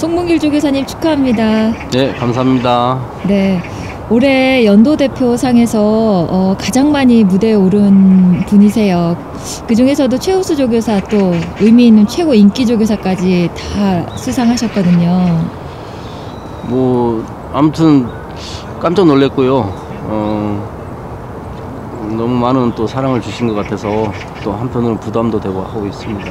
송문길 조교사님 축하합니다. 네, 감사합니다. 네. 올해 연도 대표상에서 어, 가장 많이 무대에 오른 분이세요. 그 중에서도 최우수 조교사 또 의미 있는 최고 인기 조교사까지 다 수상하셨거든요. 뭐 아무튼 깜짝 놀랐고요. 어, 너무 많은 또 사랑을 주신 것 같아서 또 한편으로는 부담도 되고 하고 있습니다.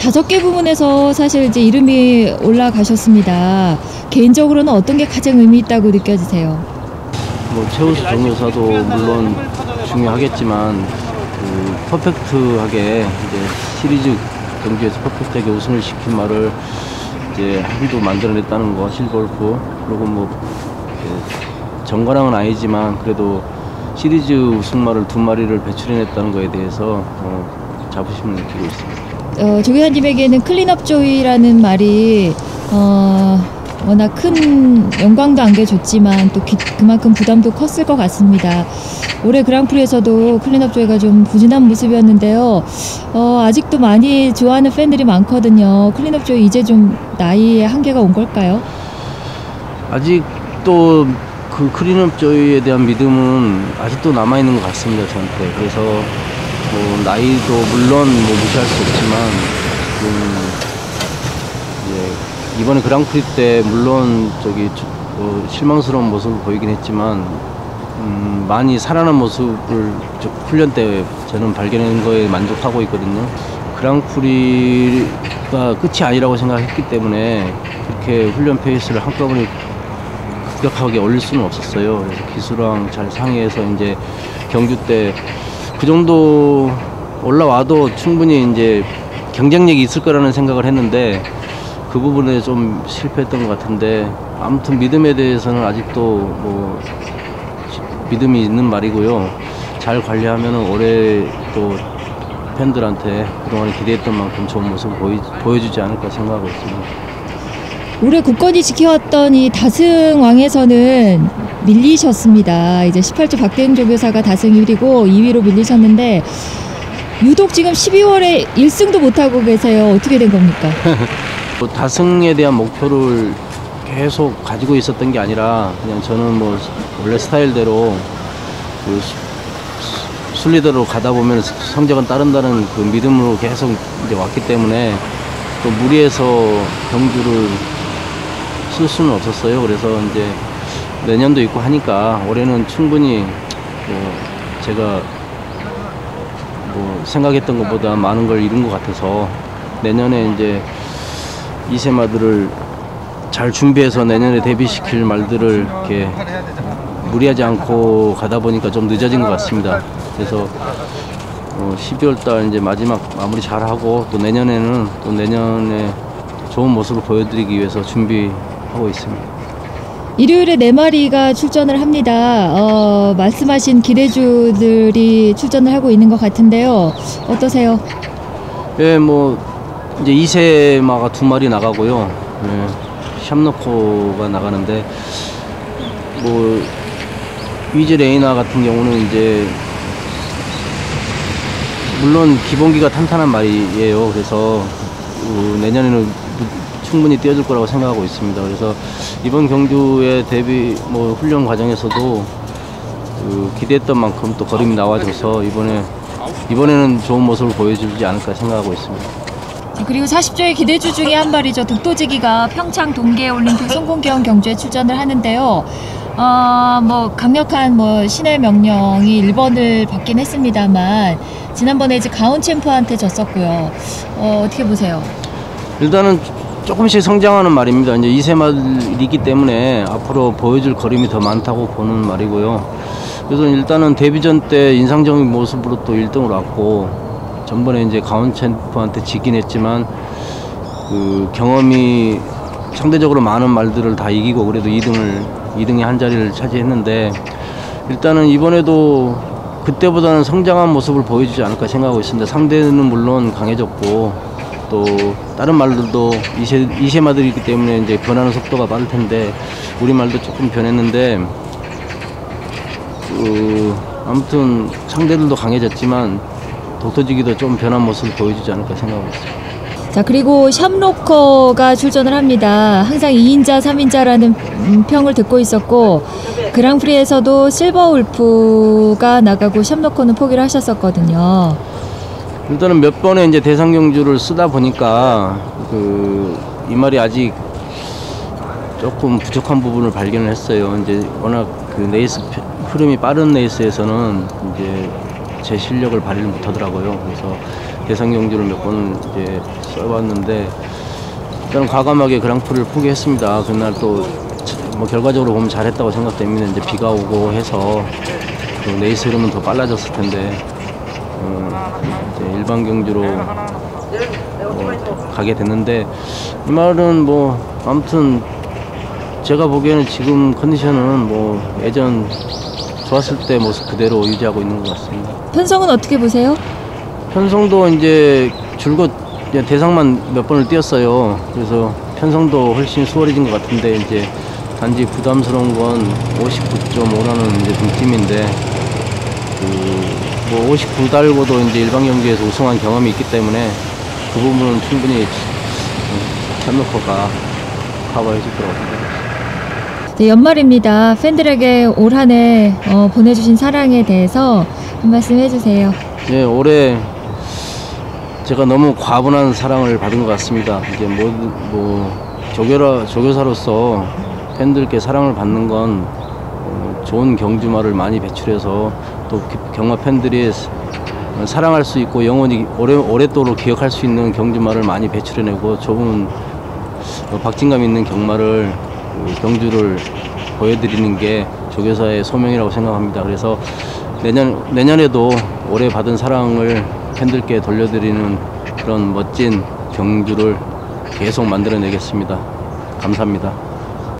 다섯 개 부문에서 사실 이제 이름이 올라가셨습니다. 개인적으로는 어떤 게 가장 의미 있다고 느껴지세요? 뭐 최우수 정교사도 물론 중요하겠지만 그 퍼펙트하게 이제 시리즈 경기에서 퍼펙트하게 우승을 시킨 말을 이제 합의도 만들어냈다는 거 실골프 그리고 뭐 정관왕은 아니지만 그래도 시리즈 우승말을 두 마리를 배출해냈다는 거에 대해서 어, 자부심을 느끼고 있습니다. 어, 조교사님에게는 클린업 조이라는 말이 어, 워낙 큰 영광도 안겨줬지만 또 기- 그만큼 부담도 컸을 것 같습니다. 올해 그랑프리에서도 클린업 조이가 좀 부진한 모습이었는데요. 어, 아직도 많이 좋아하는 팬들이 많거든요. 클린업 조이 이제 좀 나이의 한계가 온 걸까요? 아직도 그 크린업 조이에 대한 믿음은 아직도 남아 있는 것 같습니다 저한테. 그래서 뭐 나이도 물론 뭐 무시할 수 없지만 음 이제 이번에 그랑프리 때 물론 저기 저- 어, 실망스러운 모습을 보이긴 했지만 음 많이 살아난 모습을 저 훈련 때 저는 발견한 거에 만족하고 있거든요. 그랑프리가 끝이 아니라고 생각했기 때문에 그렇게 훈련 페이스를 한꺼번에 급격하게 올릴 수는 없었어요. 그래서 기술랑 잘 상의해서 이제 경주 때 그 정도 올라와도 충분히 이제 경쟁력이 있을 거라는 생각을 했는데 그 부분에 좀 실패했던 것 같은데 아무튼 믿음에 대해서는 아직도 뭐 시- 믿음이 있는 말이고요. 잘 관리하면은 올해 또 팬들한테 그동안 기대했던 만큼 좋은 모습을 보이, 보여주지 않을까 생각하고 있습니다. 올해 굳건히 지켜왔던 이 다승 왕에서는 밀리셨습니다. 이제 18주 박대응 조교사가 다승 1위고 2위로 밀리셨는데 유독 지금 12월에 1승도 못하고 계세요. 어떻게 된 겁니까? 뭐 다승에 대한 목표를 계속 가지고 있었던 게 아니라 그냥 저는 뭐 원래 스타일대로 그 수- 순리대로 가다 보면 성적은 따른다는 그 믿음으로 계속 이제 왔기 때문에 또 무리해서 경주를 쓸 수는 없었어요. 그래서 이제 내년도 있고 하니까 올해는 충분히 뭐 제가 뭐 생각했던 것보다 많은 걸 이룬 것 같아서 내년에 이제 이세마들을 잘 준비해서 내년에 데뷔시킬 말들을 이렇게 무리하지 않고 가다 보니까 좀 늦어진 것 같습니다. 그래서 어, 12월 달 이제 마지막 마무리 잘 하고 또 내년에는 또 내년에 좋은 모습을 보여드리기 위해서 준비 하고 있습니다. 일요일에 네 마리가 출전을 합니다. 어, 말씀하신 기대주들이 출전을 하고 있는 것 같은데요. 어떠세요? 예, 뭐 이제 이세마가 두 마리 나가고요. 예, 샴노코가 나가는데 뭐 위즈 레이나 같은 경우는 이제 물론 기본기가 탄탄한 말이에요. 그래서 어, 내년에는 충분히 뛰어줄 거라고 생각하고 있습니다. 그래서 이번 경주의 데뷔 뭐 훈련 과정에서도 그 기대했던 만큼 또 걸음이 나와줘서 이번에 이번에는 좋은 모습을 보여주지 않을까 생각하고 있습니다. 자, 그리고 40조의 기대주 중에 한 발이죠. 독도지기가 평창 동계올림픽 성공기원 경주에 출전을 하는데요. 어, 뭐 강력한 뭐 신의 명령이 1번을 받긴 했습니다만 지난번에 이제 가온 챔프한테 졌었고요. 어, 어떻게 보세요? 일단은 조금씩 성장하는 말입니다. 이제 이세말이기 때문에 앞으로 보여줄 걸음이 더 많다고 보는 말이고요. 그래서 일단은 데뷔전 때 인상적인 모습으로 또 1등을 왔고 전번에 이제 가온 챔프한테 지긴 했지만 그 경험이 상대적으로 많은 말들을 다 이기고 그래도 2등을 2등의 한 자리를 차지했는데 일단은 이번에도 그때보다는 성장한 모습을 보여주지 않을까 생각하고 있습니다. 상대는 물론 강해졌고 또 다른 말들도 이세 이세마들이기 때문에 이제 변하는 속도가 빠를 텐데 우리 말도 조금 변했는데 그 아무튼 상대들도 강해졌지만 독터지기도 좀 변한 모습을 보여주지 않을까 생각하고 있습니다. 자, 그리고 샴로커가 출전을 합니다. 항상 2인자, 3인자라는 평을 듣고 있었고, 그랑프리에서도 실버 울프가 나가고 샴로커는 포기를 하셨었거든요. 일단은 몇 번의 이제 대상 경주를 쓰다 보니까 그 이 말이 아직 조금 부족한 부분을 발견을 했어요. 이제 워낙 그 레이스 표- 흐름이 빠른 레이스에서는 이제 제 실력을 발휘를 못하더라고요. 그래서 대상 경주를 몇 번을 이제 써봤는데 저는 과감하게 그랑프를 포기했습니다. 그날 또 뭐 결과적으로 보면 잘했다고 생각됩니다. 이제 비가 오고 해서 그 레이스 흐름은 더 빨라졌을 텐데 어, 이제 일반 경주로 어, 가게 됐는데 이 말은 뭐 아무튼 제가 보기에는 지금 컨디션은 뭐 예전 좋았을 때 모습 그대로 유지하고 있는 것 같습니다. 편성은 어떻게 보세요? 편성도 이제 줄곧 이제 대상만 몇 번을 뛰었어요. 그래서 편성도 훨씬 수월해진 것 같은데 이제 단지 부담스러운 건 59.5라는 이제 등팀인데 그 뭐 59 달고도 이제 일반 경기에서 우승한 경험이 있기 때문에 그 부분은 충분히 참노커가 커버해 줄 거라고 생각합니다. 네, 연말입니다. 팬들에게 올 한해 어, 보내주신 사랑에 대해서 한 말씀 해주세요. 예, 올해 제가 너무 과분한 사랑을 받은 것 같습니다. 이제 뭐, 뭐 조교라 조교사로서 팬들께 사랑을 받는 건 어, 좋은 경주마를 많이 배출해서 또 기- 경마 팬들이 사랑할 수 있고 영원히 오래 오랫도록 기억할 수 있는 경주마를 많이 배출해내고 좋은 어, 박진감 있는 경마를 그 경주를 보여드리는 게 조교사의 소명이라고 생각합니다. 그래서 내년 내년에도 올해 받은 사랑을 팬들께 돌려드리는 그런 멋진 경주를 계속 만들어내겠습니다. 감사합니다.